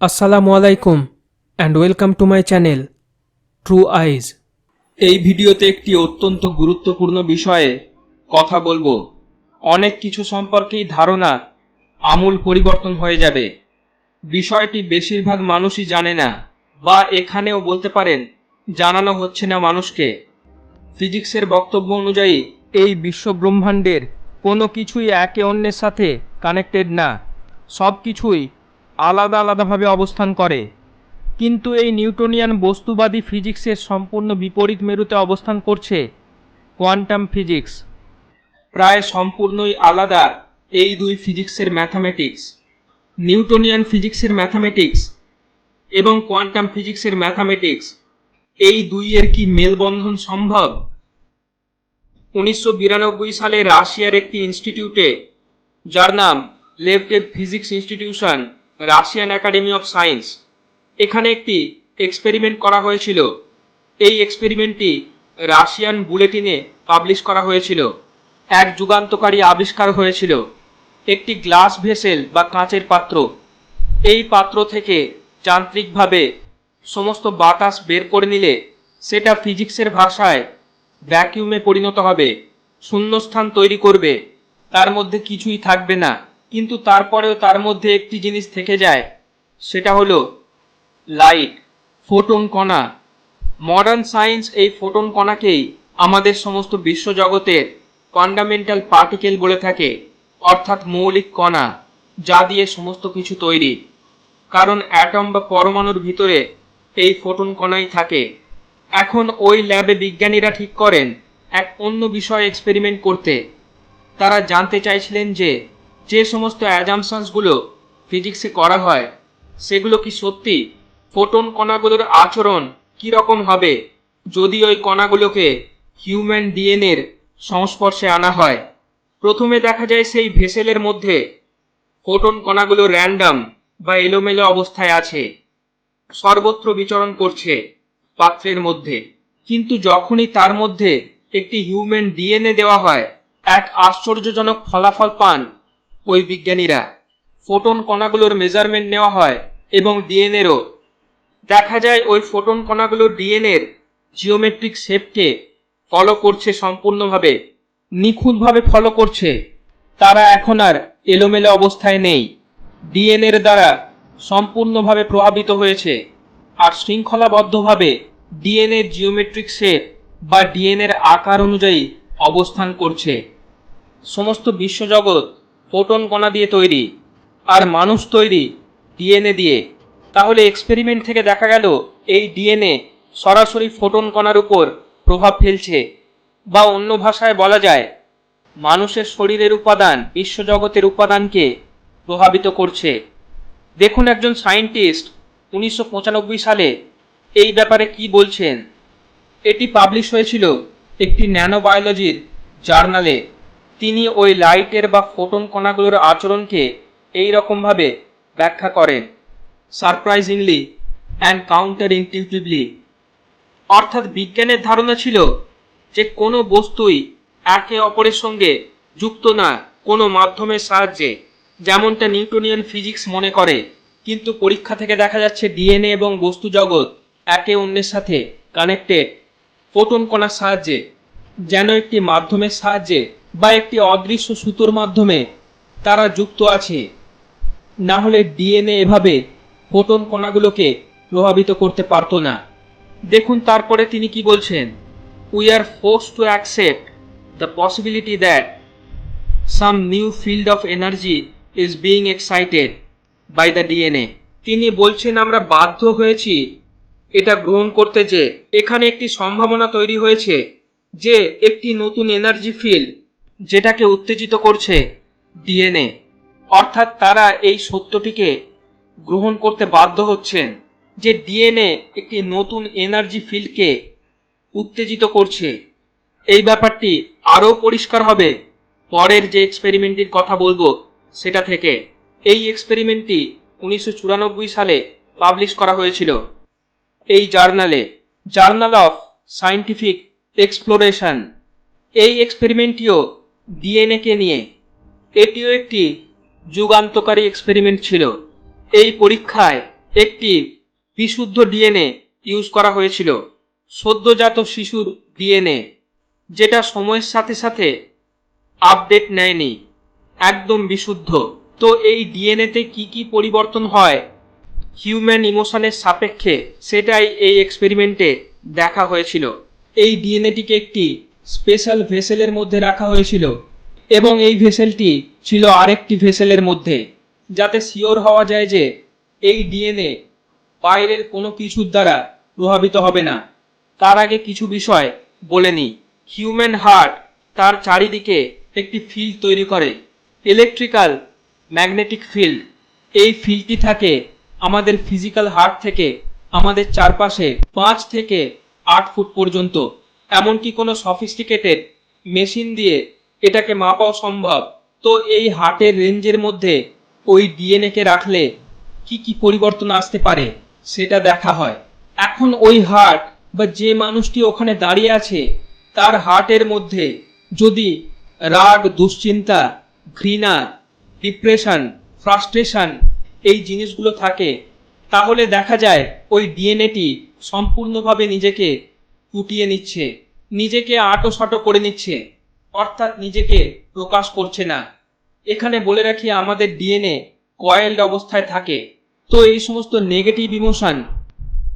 আসসালামু আলাইকুম and welcome to my channel true eyes এই ভিডিওতে একটি অত্যন্ত গুরুত্বপূর্ণ বিষয়ে কথা বলব। অনেক কিছু সম্পর্কেই ধারণা আমূল পরিবর্তন হয়ে যাবে। বিষয়টি বেশিরভাগ মানুষই জানে না বা এখানেও বলতে পারেন, জানানো হচ্ছে না মানুষকে। ফিজিক্সের বক্তব্য অনুযায়ী, এই বিশ্ব ব্রহ্মাণ্ডের কোনো কিছুই একে অন্যের সাথে কানেক্টেড না। সব কিছুই আলাদা আলাদাভাবে অবস্থান করে। কিন্তু এই নিউটনিয়ান বস্তুবাদী ফিজিক্সের সম্পূর্ণ বিপরীত মেরুতে অবস্থান করছে কোয়ান্টাম ফিজিক্স। প্রায় সম্পূর্ণই আলাদা এই দুই ফিজিক্সের ম্যাথামেটিক্স। নিউটনিয়ান ফিজিক্সের ম্যাথামেটিক্স এবং কোয়ান্টাম ফিজিক্সের ম্যাথামেটিক্স, এই দুইয়ের কি মেলবন্ধন সম্ভব? উনিশশো বিরানব্বই সালে রাশিয়ার একটি ইনস্টিটিউটে, যার নাম Lebedev physics institution Russian academy of science. এখানে একটি এক্সপেরিমেন্ট করা হয়েছিল। এই এক্সপেরিমেন্টটি রাশিয়ান বুলেটিনে পাবলিশ করা হয়েছিল। এক যুগান্তকারী আবিষ্কার হয়েছিল। একটি গ্লাস ভেসেল বা কাঁচের পাত্র। এই পাত্র থেকে যান্ত্রিকভাবে সমস্ত বাতাস বের করে নিলে সেটা ফিজিক্সের ভাষায় ভ্যাকিউমে পরিণত হবে। শূন্যস্থান তৈরি করবে। তার মধ্যে কিছুই থাকবে না। কিন্তু তারপরেও তার মধ্যে একটি জিনিস থেকে যায়। সেটা হলো লাইট ফোটন কণা। মডার্ন সায়েন্স এই ফোটন কণাকেই আমাদের সমস্ত বিশ্বজগতের ফান্ডামেন্টাল পার্টিকেল বলে থাকে, অর্থাৎ মৌলিক কণা, যা দিয়ে সমস্ত কিছু তৈরি। কারণ অ্যাটম বা পরমাণুর ভিতরে এই ফোটন কণাই থাকে। এখন ওই ল্যাবে বিজ্ঞানীরা ঠিক করেন, এক অন্য বিষয়ে এক্সপেরিমেন্ট করতে। তারা জানতে চাইছিলেন যে যে সমস্ত অ্যাজামশনসগুলো ফিজিক্সে করা হয়, সেগুলো কি সত্যি? ফোটন কণাগুলোর আচরণ কি রকম হবে যদি ওই কণাগুলোকে হিউম্যান ডিএনএর সংস্পর্শে আনা হয়? প্রথমে দেখা যায় সেই ভেসেলের মধ্যে ফোটন কণাগুলো র্যান্ডম বা এলোমেলো অবস্থায় আছে, সর্বত্র বিচরণ করছে পাত্রের মধ্যে। কিন্তু যখনই তার মধ্যে একটি হিউম্যান ডিএনএ দেওয়া হয়, এক আশ্চর্যজনক ফলাফল পান ওই বিজ্ঞানীরা। ফোটন কণাগুলোর মেজারমেন্ট নেওয়া হয় এবং ডিএনএরও দেখা যায় ওই ফোটন কণাগুলো ডিএনএর জিওমেট্রিক শেপকে ফলো করছে সম্পূর্ণভাবে, নিখুঁতভাবে ফলো করছে। তারা এখন আর এলোমেলো অবস্থায় নেই। ডিএনএর দ্বারা সম্পূর্ণভাবে প্রভাবিত হয়েছে আর শৃঙ্খলাবদ্ধভাবে ডিএনএর জিওমেট্রিক শেপ বা ডিএনএর আকার অনুযায়ী অবস্থান করছে। সমস্ত বিশ্বজগৎ ফোটন কণা দিয়ে তৈরি আর মানুষ তৈরি ডিএনএ দিয়ে। তাহলে এক্সপেরিমেন্ট থেকে দেখা গেল এই ডিএনএ সরাসরি ফোটন কণার উপর প্রভাব ফেলছে বা অন্য ভাষায় বলা যায় মানুষের শরীরের উপাদান বিশ্বজগতের উপাদানকে প্রভাবিত করছে। দেখুন একজন সায়েন্টিস্ট উনিশশো পঁচানব্বই সালে এই ব্যাপারে কি বলছেন। এটি পাবলিশ হয়েছিল একটি ন্যানোবায়োলজির জার্নালে। তিনি ওই লাইটের বা ফোটন কণাগুলোর আচরণকে এই রকমভাবে ব্যাখ্যা করেন। সারপ্রাইজিংলি অ্যান্ড কাউন্টার ইনটিউটিভলি অর্থাৎ বিজ্ঞানের ধারণা ছিল যে কোনো বস্তুই একে অপরের সঙ্গে যুক্ত না কোনো মাধ্যমের সাহায্যে, যেমনটা নিউটনিয়ান ফিজিক্স মনে করে। কিন্তু পরীক্ষা থেকে দেখা যাচ্ছে ডিএনএ এবং বস্তু জগৎ একে অন্যের সাথে কানেক্টেড ফোটন কণার সাহায্যে, যেন একটি মাধ্যমের সাহায্যে বা একটি অদৃশ্য সুতোর মাধ্যমে তারা যুক্ত আছে। না হলে ডিএনএ এভাবে ফোটন কণাগুলোকে প্রভাবিত করতে পারতো না। দেখুন তারপরে তিনি কি বলছেন we are force to accept the possibility that some new field of energy is being excited by the DNA তিনি বলছেন, আমরা বাধ্য হয়েছি এটা গ্রহণ করতে যে এখানে একটি সম্ভাবনা তৈরি হয়েছে যে একটি নতুন এনার্জি ফিল্ড যেটাকে উত্তেজিত করছে ডিএনএ। অর্থাৎ তারা এই সত্যটিকে গ্রহণ করতে বাধ্য হচ্ছেন যে ডিএনএ একটি নতুন এনার্জি ফিল্ডকে উত্তেজিত করছে। এই ব্যাপারটি আরও পরিষ্কার হবে পরের যে এক্সপেরিমেন্টটির কথা বলব সেটা থেকে। এই এক্সপেরিমেন্টটি উনিশশো চুরানব্বই সালে পাবলিশ করা হয়েছিল। এই জার্নালে, জার্নাল অফ সায়েন্টিফিক এক্সপ্লোরেশন। এই এক্সপেরিমেন্টটিও ডিএনএকে নিয়ে। এটিও একটি যুগান্তকারী এক্সপেরিমেন্ট ছিল। এই পরীক্ষায় একটি বিশুদ্ধ ডিএনএ ইউজ করা হয়েছিল, সদ্যজাত শিশুর ডিএনএ, যেটা সময়ের সাথে সাথে আপডেট নেয়নি, একদম বিশুদ্ধ। তো এই ডিএনএতে কি কি পরিবর্তন হয় হিউম্যান ইমোশনের সাপেক্ষে, সেটাই এই এক্সপেরিমেন্টে দেখা হয়েছিল। এই ডিএনএটিকে একটি স্পেশাল ভেসেলের মধ্যে রাখা হয়েছিল এবং এই ভেসেলটি ছিল আরেকটি ভেসেলের মধ্যে, যাতে শিওর হওয়া যায় যে এই ডিএনএ বাইরের কোনো কিছুর দ্বারা প্রভাবিত হবে না। তার আগে কিছু বিষয় বলে নিই। হিউম্যান হার্ট তার চারিদিকে একটি ফিল্ড তৈরি করে, ইলেকট্রিক্যাল ম্যাগনেটিক ফিল্ড। এই ফিল্ডটি থাকে আমাদের ফিজিক্যাল হার্ট থেকে আমাদের চারপাশে পাঁচ থেকে আট ফুট পর্যন্ত। এমনকি কোনো সফিস্টিকেটেড মেশিন দিয়ে এটাকে মাপাও সম্ভব। তো এই হার্টের রেঞ্জের মধ্যে ওই ডিএনএ কে রাখলে কি কি পরিবর্তন আসতে পারে, সেটা দেখা হয়। এখন ওই হার্ট বা যে মানুষটি ওখানে দাঁড়িয়ে আছে, তার হার্টের মধ্যে যদি রাগ, দুশ্চিন্তা, ঘৃণা ডিপ্রেশন ফ্রাস্ট্রেশন এই জিনিসগুলো থাকে, তাহলে দেখা যায় ওই ডিএনএটি সম্পূর্ণভাবে নিজেকে ফুটিয়ে নিচ্ছে, নিজেকে আটো সাটো করে নিচ্ছে, অর্থাৎ নিজেকে প্রকাশ করছে না। এখানে বলে রাখি, আমাদের ডিএনএ কয়েলড অবস্থায় থাকে। তো এই সমস্ত নেগেটিভ ইমোশন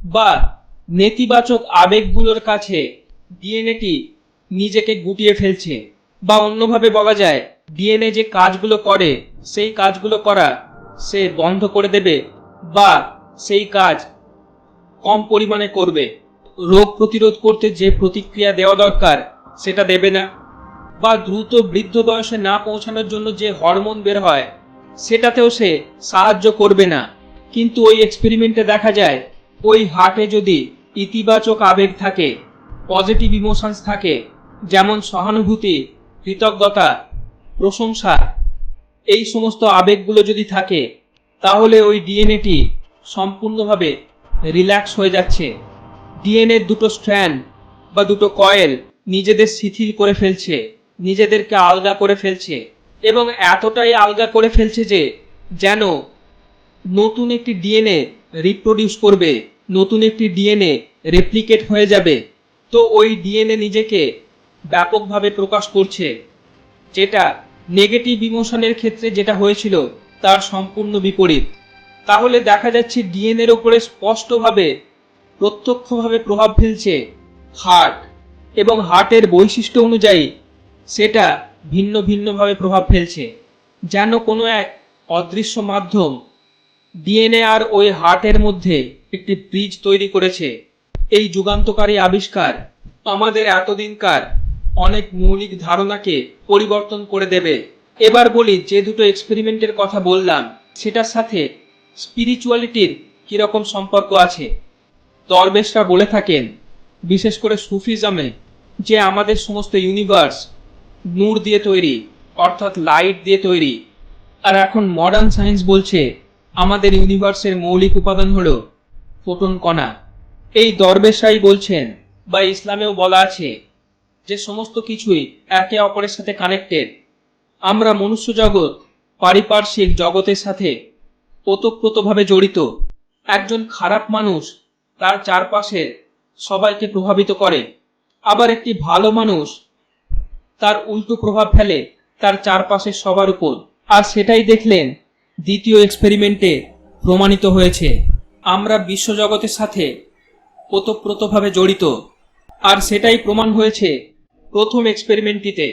বা নেতিবাচক আবেগগুলোর কাছে ডিএনএটি নিজেকে গুটিয়ে ফেলছে। বা অন্যভাবে বলা যায়, ডিএনএ যে কাজগুলো করে, সেই কাজগুলো করা সে বন্ধ করে দেবে বা সেই কাজ কম পরিমাণে করবে। রোগ প্রতিরোধ করতে যে প্রতিক্রিয়া দেওয়া দরকার, সেটা দেবে না। বা দ্রুত বৃদ্ধ বয়সে না পৌঁছানোর জন্য যে হরমোন বের হয়, সেটাতেও সে সাহায্য করবে না। কিন্তু ওই এক্সপেরিমেন্টে দেখা যায়, ওই হার্টে যদি ইতিবাচক আবেগ থাকে পজিটিভ ইমোশনস থাকে, যেমন সহানুভূতি, কৃতজ্ঞতা, প্রশংসা, এই সমস্ত আবেগগুলো যদি থাকে, তাহলে ওই ডিএনএটি সম্পূর্ণভাবে রিল্যাক্স হয়ে যাচ্ছে। ডিএনএ দুটো স্ট্র্যান্ড বা দুটো কয়েল নিজেদের শিথিল করে ফেলছে, নিজেদেরকে আলগা করে ফেলছে এবং এতটাই আলগা করে ফেলছে যে যেন নতুন একটি ডিএনএ রিপ্রোডিউস করবে, নতুন একটি ডিএনএ রেপ্লিকেট হয়ে যাবে। তো ওই ডিএনএ নিজেকে ব্যাপকভাবে প্রকাশ করছে। যেটা নেগেটিভ ইমোশনের ক্ষেত্রে যেটা হয়েছিল তার সম্পূর্ণ বিপরীত। তাহলে দেখা যাচ্ছে ডিএনএর ওপরে স্পষ্টভাবে প্রত্যক্ষভাবে প্রভাব ফেলছে। হার্ট এবং হার্টের বৈশিষ্ট্য অনুযায়ী সেটা ভিন্ন ভিন্নভাবে প্রভাব ফেলছে। যেন কোনো এক অদৃশ্য মাধ্যম ডিএনএ আর ওই হার্টের মধ্যে একটি ব্রিজ তৈরি করেছে। এই যুগান্তকারী আবিষ্কার আমাদের এতদিনকার অনেক মৌলিক ধারণাকে পরিবর্তন করে দেবে। এবার বলি যে দুটো এক্সপেরিমেন্টের কথা বললাম, সেটার সাথে স্পিরিচুয়ালিটির কীরকম সম্পর্ক আছে? দরবেশরা বলে থাকেন, বিশেষ করে সুফিজমে, যে আমাদের সমস্ত ইউনিভার্স নূর দিয়ে তৈরি, অর্থাৎ লাইট দিয়ে তৈরি। আর এখন মডার্ন সায়েন্স বলছে, আমাদের ইউনিভার্সের মৌলিক উপাদান হলো ফোটন কণা। এই দরবেশরাই বলছেন, বা ইসলামেও বলা আছে, যে সমস্ত কিছুই একে অপরের সাথে কানেক্টেড আমরা মনুষ্য জগৎ পারিপার্শ্বিক জগতের সাথে ওতপ্রোতভাবে জড়িত। একজন খারাপ মানুষ তার চারপাশের সবাইকে প্রভাবিত করে। আবার একটি ভালো মানুষ তার উল্টো প্রভাব ফেলে তার চারপাশের সবার উপর। আর সেটাই দেখলেন দ্বিতীয় এক্সপেরিমেন্টে প্রমাণিত হয়েছে। আমরা বিশ্বজগতের সাথে ওতপ্রোতভাবে জড়িত। আর সেটাই প্রমাণ হয়েছে প্রথম এক্সপেরিমেন্টটিতে।